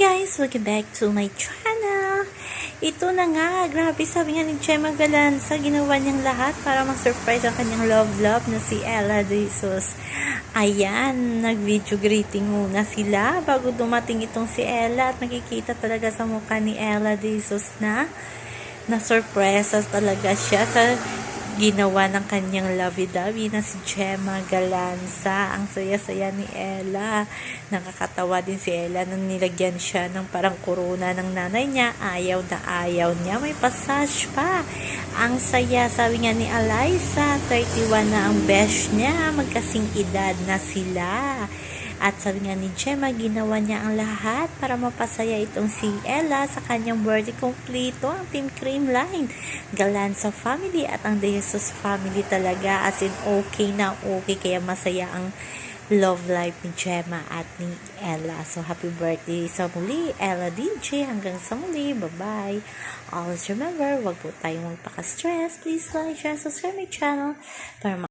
guys! Welcome back to my channel! Ito na nga, grabe sabi nga ni Gemma Galanza, ginawa niyang lahat para ma-surprise ang kanyang love-love na si Ella De Jesus. Ayan, nag-video greeting muna sila bago dumating itong si Ella at nakikita talaga sa mukha ni Ella De Jesus na na-surprise talaga siya sa ginawa ng kanyang lovey-dovey na si Gemma Galanza. Ang saya-saya ni Ella. Nakakatawa din si Ella nang nilagyan siya ng parang corona ng nanay niya. Ayaw na ayaw niya. May passage pa. Ang saya, sabi nga ni Eliza, 31 na ang besh niya. Magkasing edad na sila. At sabi nga ni Gemma, ginawa niya ang lahat para mapasaya itong si Ella sa kanyang birthday kompleto ang Team Cream Line. Galanza family at ang De Jesus family talaga as in okay na okay kaya masaya ang love life ni Gemma at ni Ella. So happy birthday sa muli, Ella DJ. Hanggang sa muli. Bye-bye. Always remember, wag po tayong magpaka-stress. Please like, share, subscribe my channel para